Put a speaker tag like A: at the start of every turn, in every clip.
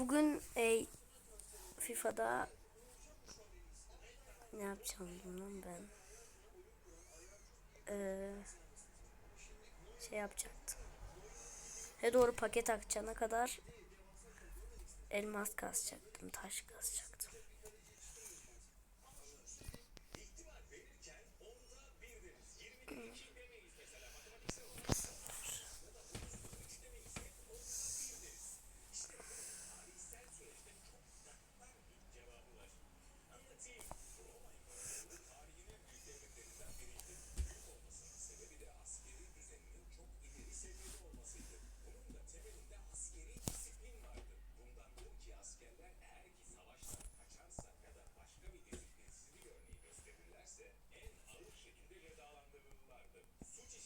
A: Bugün e, FIFA'da ne yapacağım bundan ben? Ee, şey yapacaktım. Ve doğru paket akçana kadar elmas kasacaktım, taş kasacaktım.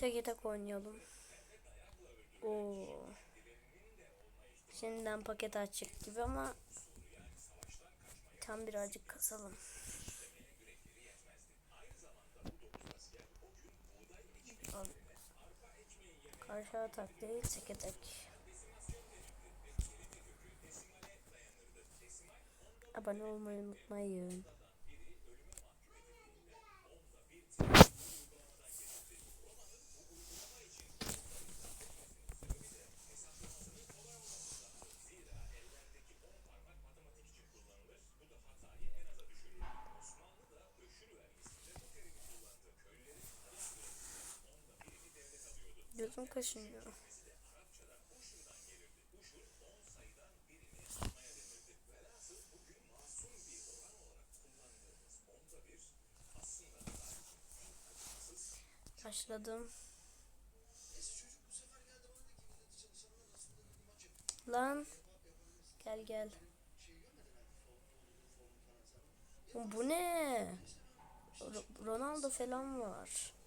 A: Tek tek oynayalım. Oo. Şimdiden paket açık gibi ama tam birazcık kasalım. Al. Karşı atak değil tek tek. Abone olmayı unutmayın. Gözüm kaşınıyor. Başladım. Lan. Gel gel. Bu ne? Ro- Ronaldo falan var.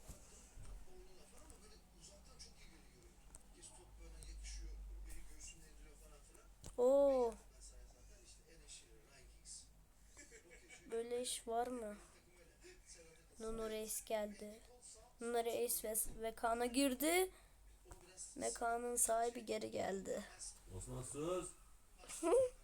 A: Oo. Böyle iş var mı? Nuno Reis geldi. Nuno Reis ve, ve Kaan'a girdi. Ve Kaan'ın sahibi geri geldi.
B: Osman sus.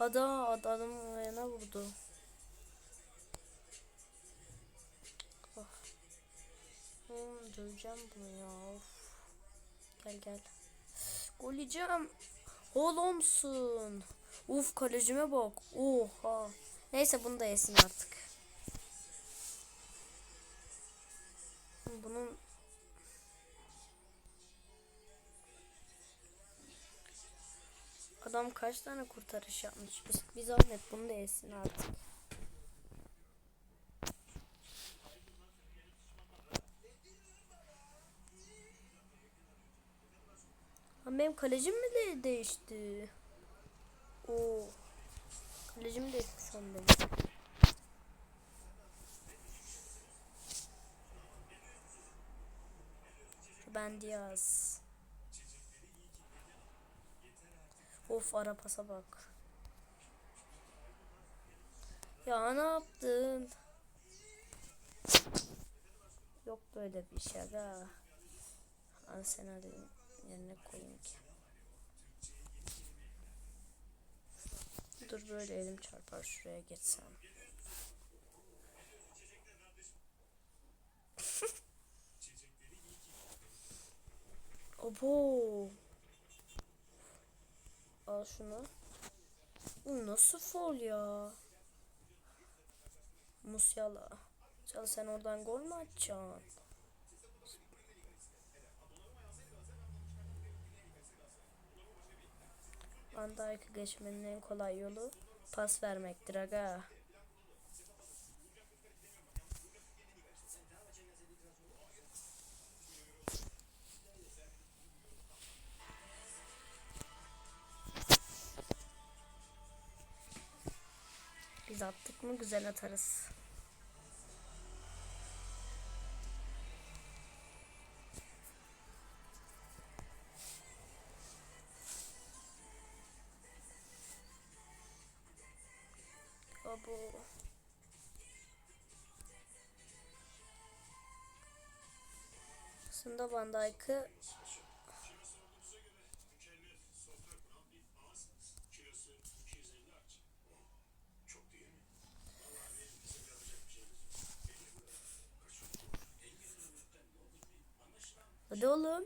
A: Ada adam ayağına vurdu. Oh. Hmm, döveceğim bunu ya. Of. Gel gel. Gol yiyeceğim. Oğlumsun. Uf kalecime bak. Oha. Neyse bunu da yesin artık. Bunun Adam kaç tane kurtarış yapmış. Biz, bir zahmet bunu da yesin artık. Lan benim kalecim mi de değişti? Oo. Kalecim değişmiş an benim. Ben Diaz. Of ara pasa bak. Ya ne yaptın? Yok böyle bir şey aga. Arsenal'in yerine koyayım ki. Dur böyle elim çarpar şuraya geçsem. Abo. Al şunu. Bu nasıl fol ya? Musiala. Çal sen oradan gol mü atacaksın? Van Dijk'ı geçmenin en kolay yolu pas vermektir aga. Biz attık mı güzel atarız. Abo. Aslında Van Dijk'ı Hadi oğlum.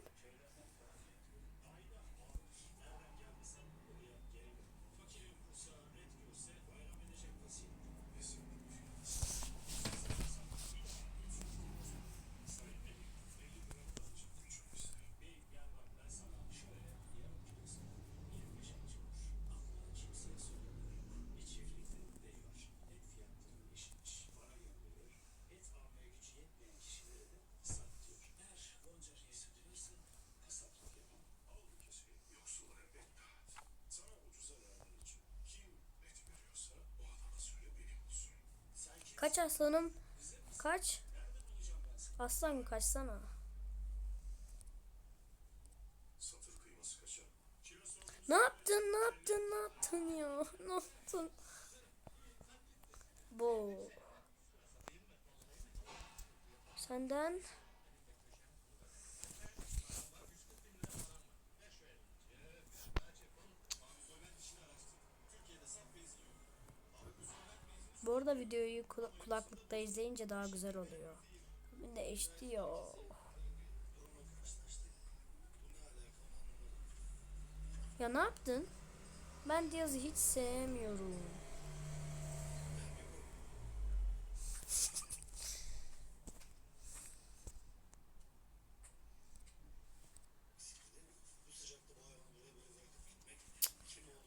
A: Kaç aslanım? Kaç? Aslan kaçsana. Ne yaptın? Ne yaptın? Ne yaptın ya? Ne yaptın? Bu. Senden Bu arada videoyu kula- kulaklıkta izleyince daha güzel oluyor. Bir de HD ya. Ya ne yaptın? Ben Diaz'ı hiç sevmiyorum.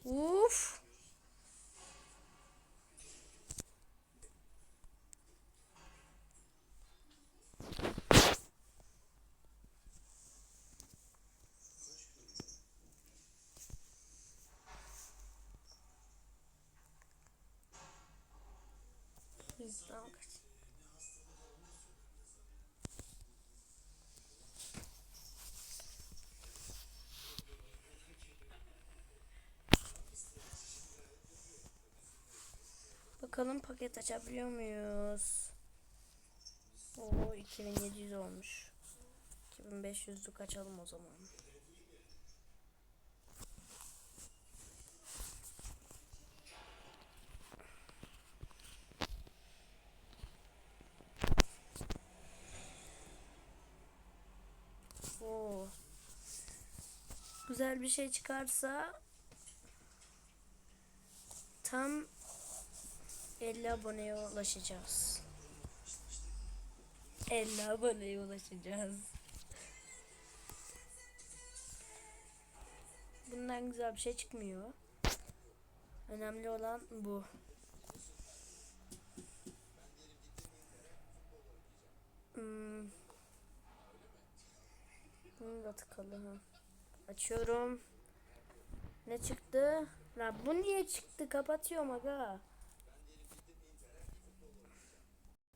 A: Uf. Bizden kaç. Bakalım paket açabiliyor muyuz? Oo 2700 olmuş. 2500'lük açalım o zaman. Oo. Güzel bir şey çıkarsa tam 50 aboneye ulaşacağız. 50 aboneye ulaşacağız. Bundan güzel bir şey çıkmıyor. Önemli olan bu. Hmm. Bunu da tıkalı ha. Açıyorum. Ne çıktı? La bu niye çıktı? Kapatıyorum aga.